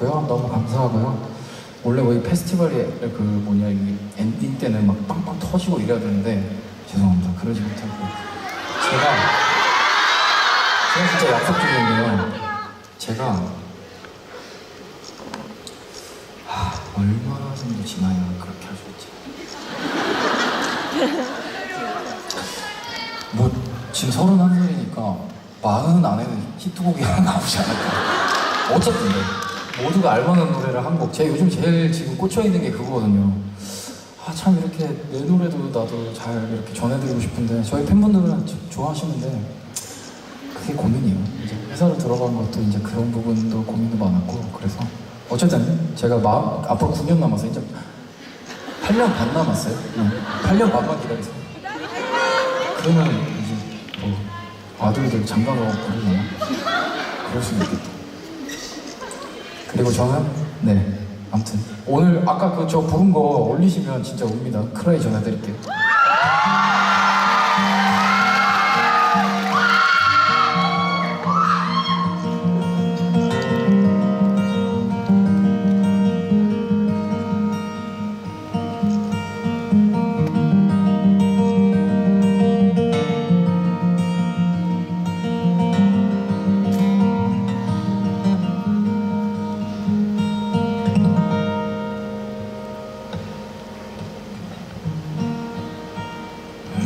해주셨고요. 너무 감사하고요. 원래 뭐이 페스티벌의 그 뭐냐 이 엔딩 때는 막 빵빵 터지고 이래야 되는데 죄송합니다. 그러지 못하고 제가 제가 진짜 약속 드리는데요. 제가 하, 얼마 정도 지나야 그렇게 할 수 있지? 뭐 지금 서른 한 살이니까 마흔 안에는 히트곡이 하나 나오지 않을까 어쨌든 네. 모두가 알만한 노래를 한 곡. 제가 요즘 제일 지금 꽂혀 있는 게 그거거든요. 아 참 이렇게 내 노래도 나도 잘 이렇게 전해드리고 싶은데 저희 팬분들은 저- 좋아하시는데 그게 고민이에요. 이제 회사로 들어간 것도 이제 그런 부분도 고민도 많았고 그래서 어쨌든 제가 마음 앞으로 9년 남았어요 이제 8년 반 남았어요. 응. 8년 반만 기다리세요. 그러면 이제 뭐 아들들 장가 가고 그러려나? 그럴 수도 있겠다. 그리고 저는 네 아무튼 오늘 아까 그 저 부른 거 올리시면 진짜 웁니다. 크라이 전해드릴게요.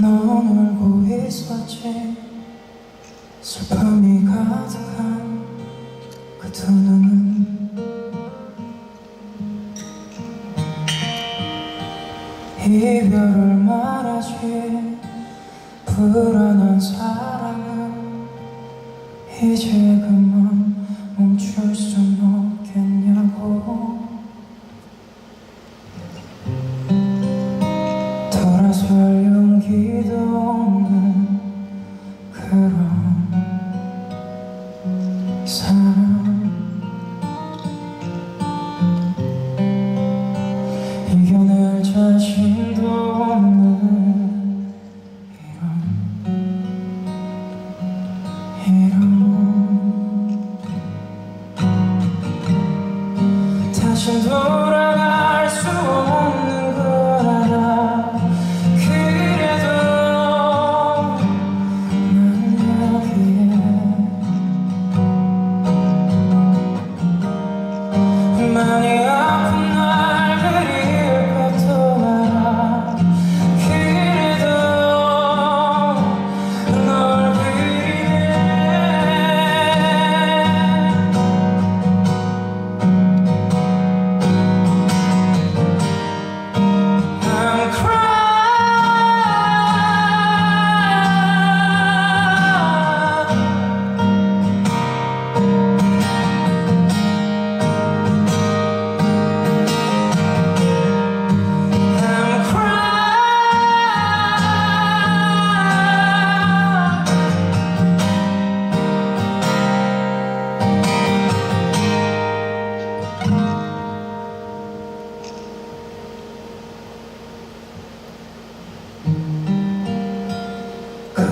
넌 울고 있었지 슬픔이 가득한 그 두 눈은. 이별을 말하지 불안한 사랑은 이제 그만 멈출 순 없겠냐고. 돌아설 용 money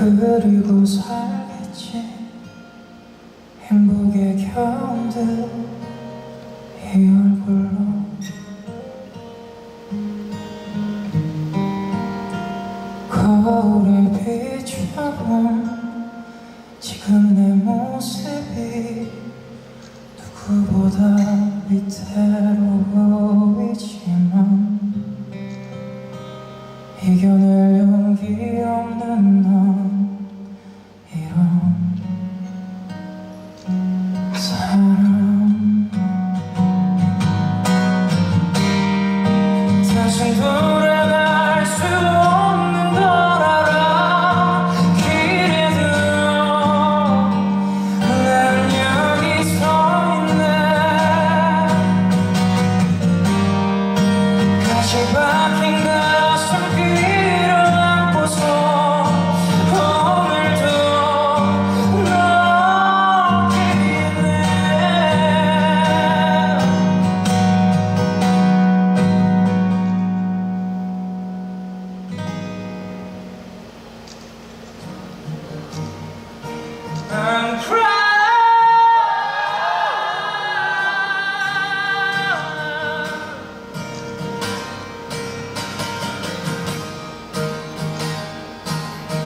그리고 살겠지. 행복에 겨운듯 이 얼굴로. 거울에 비춰본 지금 내 모습이 누구보다 위태로워 보이지만 이겨낼